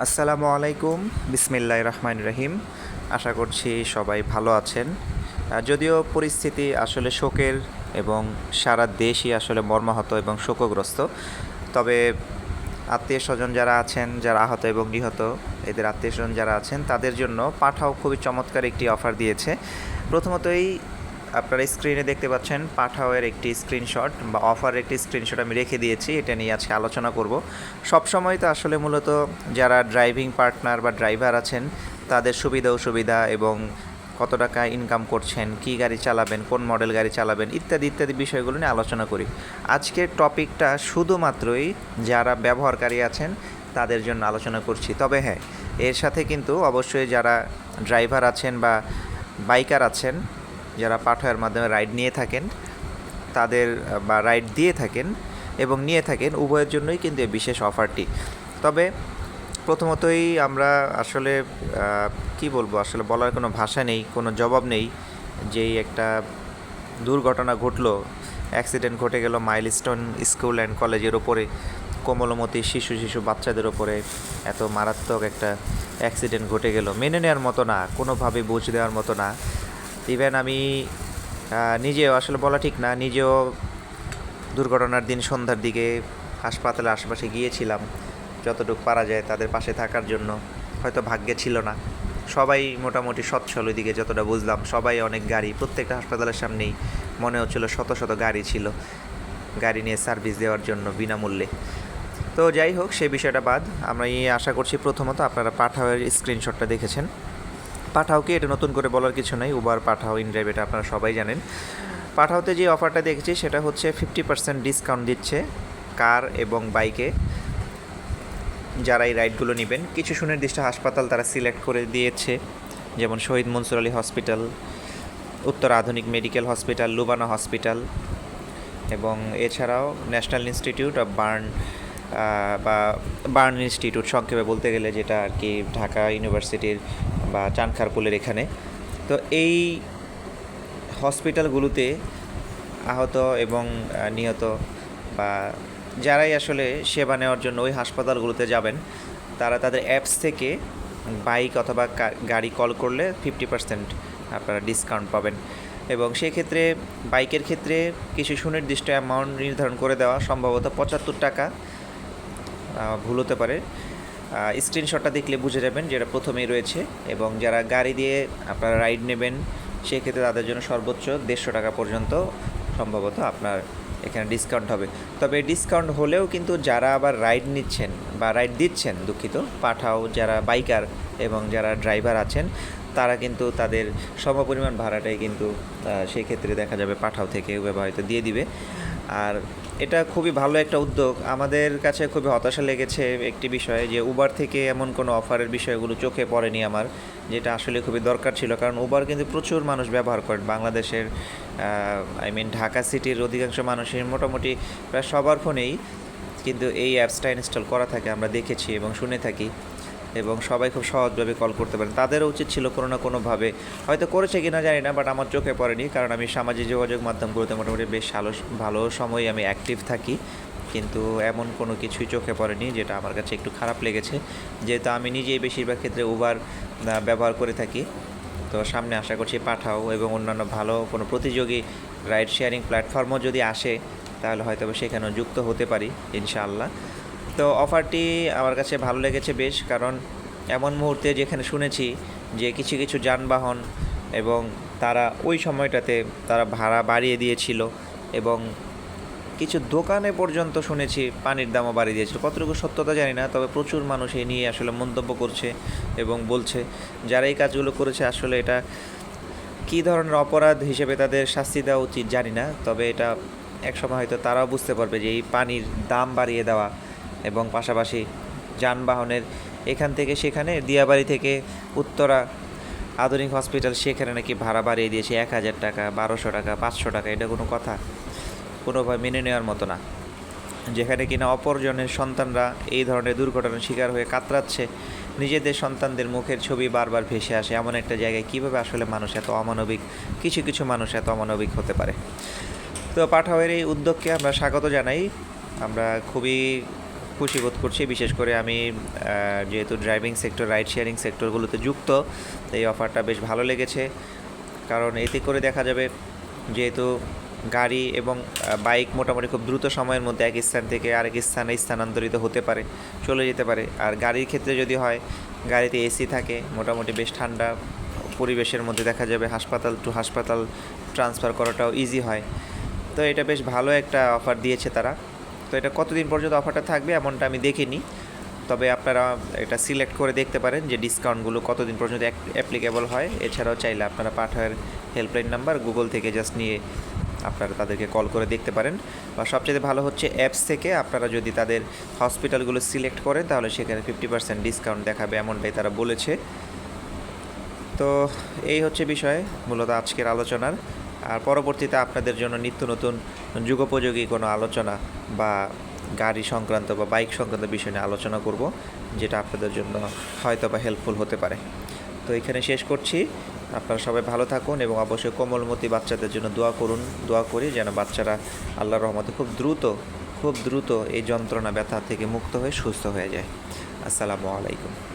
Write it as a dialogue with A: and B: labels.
A: আসসালামু আলাইকুম। বিসমিল্লাহ রহমান রহিম। আশা করছি সবাই ভালো আছেন। যদিও পরিস্থিতি আসলে শোকের এবং সারা দেশই আসলে মর্মাহত এবং শোকগ্রস্ত। তবে আত্মীয় স্বজন যারা আছেন, যারা আহত এবং নিহত, এদের আত্মীয় স্বজন যারা আছেন, তাদের জন্য পাঠাও খুবই চমৎকার একটি অফার দিয়েছে। প্রথমতই আপনারা স্ক্রিনে দেখতে পাচ্ছেন পাঠাওয়ের একটি স্ক্রিনশট বা অফারের একটি স্ক্রিনশট আমি রেখে দিয়েছি, এটা নিয়ে আজকে আলোচনা করব। সব সময় তো আসলে মূলত যারা ড্রাইভিং পার্টনার বা ড্রাইভার আছেন, তাদের সুবিধা অসুবিধা এবং কত টাকা ইনকাম করছেন, কী গাড়ি চালাবেন, কোন মডেল গাড়ি চালাবেন ইত্যাদি ইত্যাদি বিষয়গুলো নিয়ে আলোচনা করি। আজকের টপিকটা শুধুমাত্রই যারা ব্যবহারকারী আছেন, তাদের জন্য আলোচনা করছি। তবে হ্যাঁ এর সাথে কিন্তু অবশ্যই যারা ড্রাইভার আছেন বা বাইকার আছেন যারা পাঠাওয়ের মাধ্যমে রাইড নিয়ে থাকেন, তাদের, বা রাইড দিয়ে থাকেন এবং নিয়ে থাকেন, উভয়ের জন্যই কিন্তু এই বিশেষ অফারটি তবে প্রথমতই আমরা আসলে কি বলব, আসলে বলার কোনো ভাষা নেই, কোনো জবাব নেই যেই একটা দুর্ঘটনা ঘটলো অ্যাক্সিডেন্ট ঘটে গেল মাইলস্টোন স্কুল অ্যান্ড কলেজের ওপরে কোমলমতি শিশু শিশু বাচ্চাদের ওপরে এত মারাত্মক একটা অ্যাক্সিডেন্ট ঘটে গেল। মেনে নেওয়ার মতো না কোনোভাবে বুঝ দেওয়ার মতো না। ইভেন আমি নিজেও আসলে বলা ঠিক না, নিজেও দুর্ঘটনার দিন সন্ধ্যার দিকে হাসপাতালের আশেপাশে গিয়েছিলাম। যতটুকু পারা যায় তাদের পাশে থাকার জন্য। হয়তো ভাগ্যে ছিল না। সবাই মোটামুটি সচ্ছল ওইদিকে যতটা বুঝলাম। সবাই অনেক গাড়ি, প্রত্যেকটা হাসপাতালের সামনেই মনে হচ্ছিল শত শত গাড়ি ছিল। গাড়ি নিয়ে সার্ভিস দেওয়ার জন্য বিনামূল্যে। তো যাই হোক সেই বিষয়টা বাদ। আমরা আশা করছি প্রথমত আপনারা পাঠাওয়ের স্ক্রিনশটটা দেখেছেন। পাঠাওকে এটা নতুন করে বলার কিছু নাই উবার পাঠাও ইনড্রাইভ এটা আপনারা সবাই জানেন। পাঠাওতে যে অফারটা দেখেছি, সেটা হচ্ছে ফিফটি পার্সেন্ট ডিসকাউন্ট দিচ্ছে কার এবং বাইকে যারা এই রাইডগুলো নেবেন, কিছু সুনির্দিষ্ট হাসপাতাল তারা সিলেক্ট করে দিয়েছে, যেমন শহীদ মনসুর আলী হসপিটাল উত্তর আধুনিক মেডিকেল হসপিটাল লুবানা হসপিটাল এবং এছাড়াও ন্যাশনাল ইনস্টিটিউট অফ বার্ন বা বার্ন ইনস্টিটিউট সংক্ষেপে বলতে গেলে যেটা আর কি ঢাকা ইউনিভার্সিটির বা চানখারপুলের এখানে। তো এই হসপিটালগুলোতে আহত এবং নিহত বা যারাই আসলে সেবা নেওয়ার জন্য ওই হাসপাতালগুলোতে যাবেন, তারা তাদের অ্যাপস থেকে বাইক অথবা গাড়ি কল করলে ফিফটি পার্সেন্ট আপনারা ডিসকাউন্ট পাবেন। এবং সেক্ষেত্রে বাইকের ক্ষেত্রে কিছু সুনির্দিষ্ট অ্যামাউন্ট নির্ধারণ করে দেওয়া সম্ভবত পঁচাত্তর টাকা ভুল হতে পারে। স্ক্রিনশটটা দেখলে বুঝে যাবেন যেটা প্রথমেই রয়েছে এবং যারা গাড়ি দিয়ে আপনারা রাইড নেবেন, সেক্ষেত্রে তাদের জন্য সর্বোচ্চ দেড়শো টাকা পর্যন্ত সম্ভবত আপনার এখানে ডিসকাউন্ট হবে। তবে ডিসকাউন্ট হলেও কিন্তু যারা আবার রাইড নিচ্ছেন বা রাইড দিচ্ছেন দুঃখিত, পাঠাও যারা বাইকার এবং যারা ড্রাইভার আছেন, তারা কিন্তু তাদের সমপরিমাণ ভাড়াটাই কিন্তু সেই ক্ষেত্রে দেখা যাবে পাঠাও থেকে হয়তো দিয়ে দিবে। আর এটা খুবই ভালো একটা উদ্যোগ। আমাদের কাছে খুবই হতাশা লেগেছে একটি বিষয় যে উবার থেকে এমন কোনো অফারের বিষয়গুলো চোখে পড়েনি আমার, যেটা আসলে খুবই দরকার ছিল। কারণ উবার কিন্তু প্রচুর মানুষ ব্যবহার করেন বাংলাদেশের আই মিন ঢাকা সিটির অধিকাংশ মানুষের মোটামুটি প্রায় সবার ফোনেই কিন্তু এই অ্যাপসটা ইনস্টল করা থাকে, আমরা দেখেছি এবং শুনে থাকি। এবং সবাই খুব সহজভাবে কল করতে পারেন। তাদেরও উচিত ছিল কোনো না কোনোভাবে। হয়তো করেছে কি না জানি না বাট আমার চোখে পড়েনি, কারণ আমি সামাজিক যোগাযোগ মাধ্যমগুলোতে মোটামুটি বেশ ভালো ভালো সময় আমি অ্যাক্টিভ থাকি। কিন্তু এমন কোনো কিছুই চোখে পড়েনি, যেটা আমার কাছে একটু খারাপ লেগেছে। যেহেতু আমি নিজেই বেশিরভাগ ক্ষেত্রে উবার ব্যবহার করে থাকি। তো সামনে আশা করছি পাঠাও এবং অন্যান্য ভালো কোনো প্রতিযোগী রাইড শেয়ারিং প্ল্যাটফর্মও যদি আসে, তাহলে হয়তো সেখানেও যুক্ত হতে পারি, ইনশাআল্লাহ। তো অফারটি আমার কাছে ভালো লেগেছে বেশ, কারণ এমন মুহূর্তে যেখানে শুনেছি যে কিছু কিছু যানবাহন এবং তারা ওই সময়টাতে তারা ভাড়া বাড়িয়ে দিয়েছিল এবং কিছু দোকানে পর্যন্ত শুনেছি পানির দামও বাড়িয়ে দিয়েছিল। কতটুকু সত্যতা জানি না, তবে প্রচুর মানুষ এই নিয়ে আসলে মন্তব্য করছে এবং বলছে, যারা এই কাজগুলো করেছে আসলে এটা কী ধরনের অপরাধ হিসেবে তাদের শাস্তি দেওয়া উচিত জানি না, তবে এটা একসময় হয়তো তারাও বুঝতে পারবে যে এই পানির দাম বাড়িয়ে দেওয়া এবং পাশাপাশি যানবাহনের এখান থেকে সেখানে, দিয়াবাড়ি থেকে উত্তরা আধুনিক হসপিটাল সেখানে নাকি ভাড়া বাড়িয়ে দিয়েছে এক হাজার টাকা, বারোশো টাকা, পাঁচশো টাকা, এটা কোনো কথা। কোনোভাবে মেনে নেওয়ার মতো না। যেখানে কিনা অপরজনের সন্তানরা এই ধরনের দুর্ঘটনার শিকার হয়ে কাতরাচ্ছে, নিজেদের সন্তানদের মুখের ছবি বারবার ভেসে আসে। এমন একটা জায়গায় কীভাবে আসলে মানুষ এত অমানবিক, কিছু কিছু মানুষ এত অমানবিক হতে পারে? তো পাঠাওয়ের এই উদ্যোগকে আমরা স্বাগত জানাই। আমরা খুবই খুশি বোধ করছি। বিশেষ করে আমি যেহেতু ড্রাইভিং সেক্টর রাইড শেয়ারিং সেক্টরগুলোতে যুক্ত, এই অফারটা বেশ ভালো লেগেছে। কারণ এতে করে দেখা যাবে, যেহেতু গাড়ি এবং বাইক মোটামুটি খুব দ্রুত সময়ের মধ্যে এক স্থান থেকে আরেক স্থানে স্থানান্তরিত হতে পারে, চলে যেতে পারে। আর গাড়ির ক্ষেত্রে যদি হয়, গাড়িতে এসি থাকে, মোটামুটি বেশ ঠান্ডা পরিবেশের মধ্যে দেখা যাবে, হাসপাতাল টু হাসপাতাল ট্রান্সফার করাটাও ইজি হয়। তো এটা বেশ ভালো একটা অফার দিয়েছে তারা। তো এটা কতদিন পর্যন্ত অফারটা থাকবে এমনটা আমি দেখিনি। তবে আপনারা এটা সিলেক্ট করে দেখতে পারেন যে ডিসকাউন্টগুলো কতদিন পর্যন্ত অ্যাপ্লিকেবল হয়। এছাড়াও চাইলে আপনারা পাঠায়ের হেল্পলাইন নাম্বার গুগল থেকে জাস্ট নিয়ে আপনারা তাদেরকে কল করে দেখতে পারেন। বা সবচেয়ে ভালো হচ্ছে অ্যাপস থেকে আপনারা যদি তাদের হসপিটালগুলো সিলেক্ট করেন তাহলে সেখানে ফিফটি পার্সেন্ট ডিসকাউন্ট দেখাবে এমনটাই তারা বলেছে। তো এই হচ্ছে বিষয়, মূলত আজকের আলোচনার। আর পরবর্তীতে আপনাদের জন্য নিত্য নতুন যুগোপযোগী কোনো আলোচনা বা গাড়ি সংক্রান্ত বা বাইক সংক্রান্ত বিষয় নিয়ে আলোচনা করব, যেটা আপনাদের জন্য হয়তো বা হেল্পফুল হতে পারে। তো এখানে শেষ করছি। আপনারা সবাই ভালো থাকুন এবং অবশ্যই কোমলমতি বাচ্চাদের জন্য দোয়া করুন, দোয়া করি যেন বাচ্চারা আল্লাহর রহমতে খুব দ্রুত খুব দ্রুত এই যন্ত্রণা ব্যথা থেকে মুক্ত হয়ে সুস্থ হয়ে যায়। আসসালামু আলাইকুম।